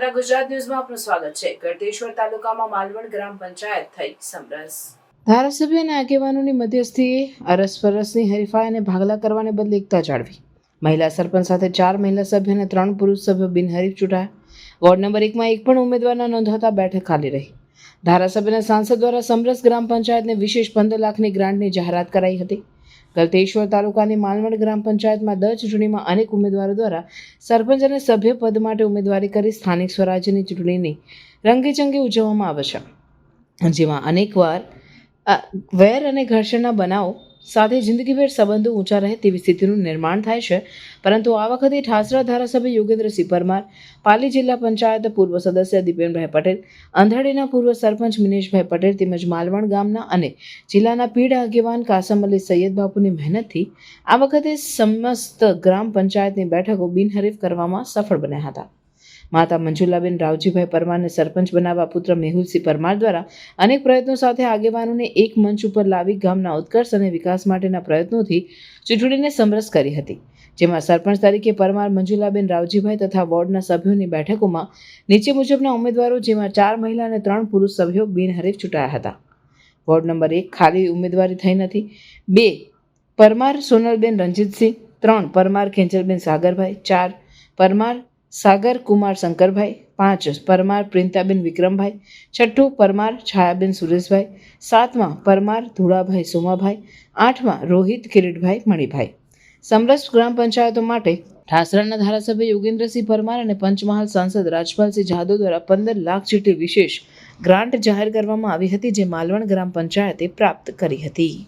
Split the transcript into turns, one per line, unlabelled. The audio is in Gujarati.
નમસ્કાર ગુજરાત ન્યૂઝમાં આપનું સ્વાગત છે. ગળતેશ્વર તાલુકામાં માલવણ ગ્રામ પંચાયત થઈ સમરસ. ધારાસભ્ય અને આગેવાનોની મધ્યસ્થીએ અરસપરસની હરીફાઈ અને ભાગલા કરવાને બદલે એકતા જાળવી. મહિલા સરપંચ સાથે ચાર મહિલા સભ્ય અને ત્રણ પુરુષ સભ્ય બિનહરીફ ચૂંટાયા. વોર્ડ નંબર એકમાં એક પણ ઉમેદવારના નોંધાતા બેઠક ખાલી રહી. ધારાસભ્યના સાંસદ દ્વારા સમરસ ગ્રામ પંચાયતને વિશેષ પંદર લાખની ગ્રાન્ટની જાહેરાત કરાઈ હતી. ગલતેશ્વર તાલુકાની માલવડ ગ્રામ પંચાયતમાં દર ચૂંટણીમાં અનેક ઉમેદવારો દ્વારા સરપંચ અને સભ્ય પદ માટે ઉમેદવારી કરી સ્થાનિક સ્વરાજ્યની ચૂંટણીની રંગેચંગે ઉજવવામાં આવે છે. જેમાં અનેકવાર વેર અને ઘર્ષણના બનાવો સાથે જિંદગીભર સંબંધો ઊંચા રહે તેવી સ્થિતિનું નિર્માણ થાય છે. પરંતુ આ વખતે ઠાસરા ધારાસભ્ય યોગેન્દ્રસિંહ પરમાર, પાલી જિલ્લા પંચાયત પૂર્વ સદસ્ય દીપેનભાઈ પટેલ, અંધાડીના પૂર્વ સરપંચ મિનેશભાઈ પટેલ તેમજ માલવણ ગામના અને જિલ્લાના પીઢ આગેવાન કાસમ અલી સૈયદ બાપુની મહેનતથી આ વખતે સમસ્ત ગ્રામ પંચાયતની બેઠકો બિનહરીફ કરવામાં સફળ બન્યા હતા. માતા મંજુલાબેન રાવજીભાઈ પરમારને સરપંચ બનાવવા પુત્ર મેહુલસિંહ પરમાર દ્વારા અનેક પ્રયત્નો સાથે આગેવાનોને એક મંચ ઉપર લાવી ગામના ઉત્કર્ષ અને વિકાસ માટેના પ્રયત્નોથી ચૂંટણીને સમરસ કરી હતી, જેમાં સરપંચ તરીકે પરમાર મંજુલાબેન રાવજીભાઈ તથા વોર્ડના સભ્યોની બેઠકોમાં નીચે મુજબના ઉમેદવારો, જેમાં ચાર મહિલા અને ત્રણ પુરુષ સભ્યો બિનહરીફ ચૂંટાયા હતા. વોર્ડ નંબર એક ખાલી ઉમેદવારી થઈ નથી, બે પરમાર સોનલબેન રંજીતસિંહ ત્રણ પરમાર ખેંચલબેન સાગરભાઈ, ચાર પરમાર સાગર કુમાર શંકરભાઈ, પાંચ, પરમાર પ્રિંતાબેન વિક્રમભાઈ, છઠ્ઠું, પરમાર છાયાબેન સુરેશભાઈ, સાતમા, પરમાર ધુળાભાઈ સોમાભાઈ, આઠમા, રોહિત કિરીટભાઈ મણિભાઈ. સમરસ ગ્રામ પંચાયતો માટે ઠાસરાના ધારાસભ્ય યોગેન્દ્રસિંહ પરમાર અને પંચમહાલ સાંસદ રાજપાલસિંહ જાદવ દ્વારા પંદર લાખ જેટલી વિશેષ ગ્રાન્ટ જાહેર કરવામાં આવી હતી, જે માલવણ ગ્રામ પંચાયતે પ્રાપ્ત કરી હતી.